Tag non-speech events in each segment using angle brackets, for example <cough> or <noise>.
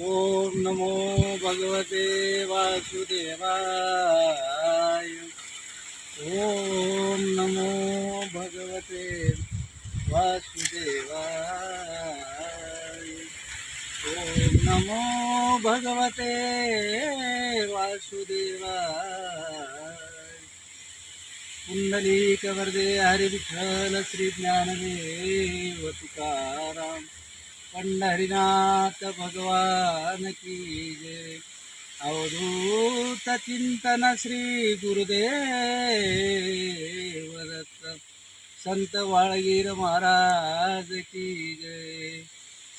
ओम नमो भगवते वासुदेवाय। ओम नमो भगवते वासुदेवाय। ओम नमो भगवते वासुदेवाय। पुंडलीकवर्दे हरिविठ्ठल श्री ज्ञानदेव तुकाराम। पंढरीनाथ भगवान की जय. अवधूत चिंतन श्री गुरुदेव दत्त संत वाळगीर महाराज की जय.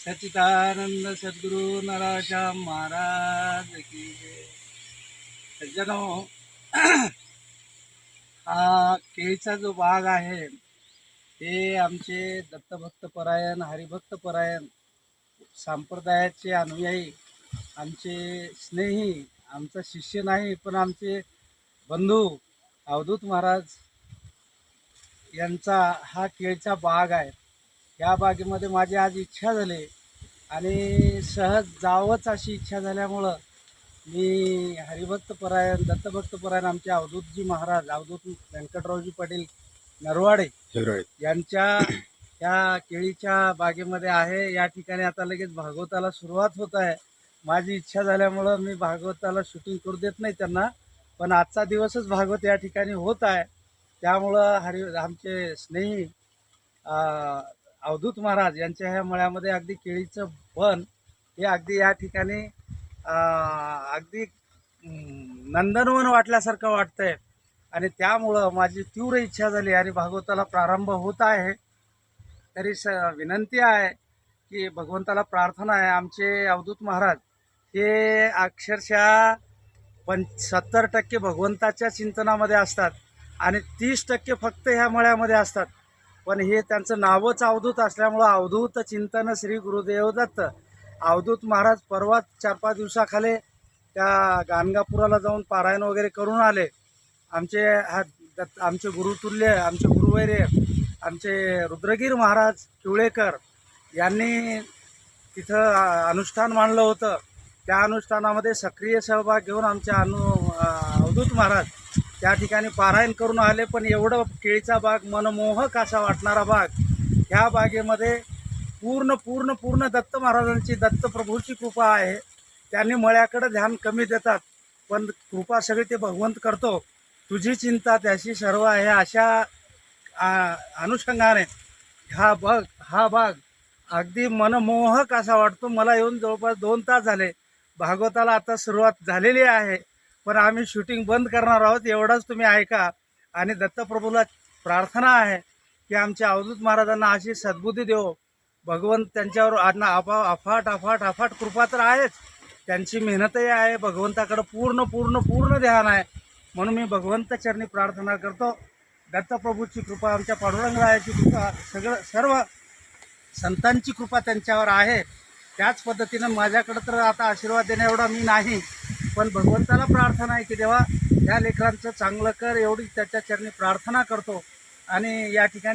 सचिदानंद सद्गुरु नराशाम महाराज की जय. सज्जनो <clears throat> हा केळीचा जो भाग आहे ते आमचे दत्तभक्त परायण हरिभक्त परायण संप्रदायाचे अनुयायी आमचे स्नेही आमचा शिष्य नाही पण आमचे बंधू अवधूत महाराज यांचा हा केळीचा बाग आहे. या बागेमध्ये माझी आज इच्छा झाली आणि सहज जावंच अशी इच्छा झाल्यामुळं मी हरिभक्त परायण दत्तभक्त परायण आमचे अवधूतजी महाराज अवधूत व्यंकटरावजी पाटील नरवाडे. यांच्या या केळीच्या बागेमध्ये आहे. या ठिकाणी आता लगेच भागवताला सुरुवात होत आहे. माझी इच्छा झाल्यामुळं मी भागवताला शूटिंग करू देत नाही त्यांना. पण आजचा दिवसच भागवत या ठिकाणी होत आहे. त्यामुळं हरि आमचे स्नेही अवधूत महाराज यांच्या ह्या मळ्यामध्ये अगदी केळीचं बन हे अगदी या ठिकाणी अगदी नंदनवन वाटल्यासारखं वाटतंय. आणि त्यामुळं माझी तीव्र इच्छा झाली आणि भागवताला प्रारंभ होत आहे. तरी स विनंती आहे की भगवंताला प्रार्थना आहे. आमचे अवधूत महाराज हे अक्षरशः पण सत्तर टक्के भगवंताच्या चिंतनामध्ये असतात आणि तीस टक्के फक्त ह्या मळ्यामध्ये असतात. पण हे त्यांचं नावच अवधूत असल्यामुळं अवधूत चिंतन श्री गुरुदेव दत्त. अवधूत महाराज परवाच चार पाच दिवसाखाली त्या गाणगापुराला जाऊन पारायण वगैरे करून आले. आमचे हा दत्त आमचे गुरुतुल्य आमचे गुरुवैर्य आमचे रुद्रगीर महाराज किवळेकर यांनी तिथं अनुष्ठान मांडलं होतं. त्या अनुष्ठानामध्ये सक्रिय सहभाग घेऊन आमचे अनु अवधूत महाराज त्या ठिकाणी पारायण करून आले. पण एवढं केळीचा बाग मनमोहक असा वाटणारा बाग ह्या बागेमध्ये पूर्ण पूर्ण पूर्ण दत्त महाराजांची दत्तप्रभूची कृपा आहे. त्यांनी मळ्याकडं ध्यान कमी देतात. पण कृपा सगळी ते भगवंत करतो. तुझी चिंता त्याशी सर्व आहे. अशा अनुषंगाने हा बघ हा भाग अगदी मनमोहक असा वाटतो. मला येऊन जवळपास दोन तास झाले. भागवताला आता सुरुवात झालेली आहे. पण आम्ही शूटिंग बंद करणार आहोत एवढंच तुम्ही ऐका. आणि दत्तप्रभूला प्रार्थना आहे की आमच्या अवधूत महाराजांना अशी सद्बुद्धी देव. भगवंत त्यांच्यावर आडना अफा अफाट अफाट अफाट कृपा तर आहेच. त्यांची मेहनतही आहे. भगवंताकडं पूर्ण पूर्ण पूर्ण ध्यान आहे. म्हणून मी भगवंत चरणी प्रार्थना करतो. दत्तप्रभूची कृपा आमच्या पांडुरंगरायाची कृपा सगळं सर्व संतांची कृपा त्यांच्यावर आहे. त्याच पद्धतीनं माझ्याकडं तर आता आशीर्वाद देण्या एवढा मी नाही पण भगवंताला प्रार्थना आहे की देवा या लेकरांचं चांगलं कर एवढी त्याच्या चरणी प्रार्थना करतो. आणि या ठिकाणी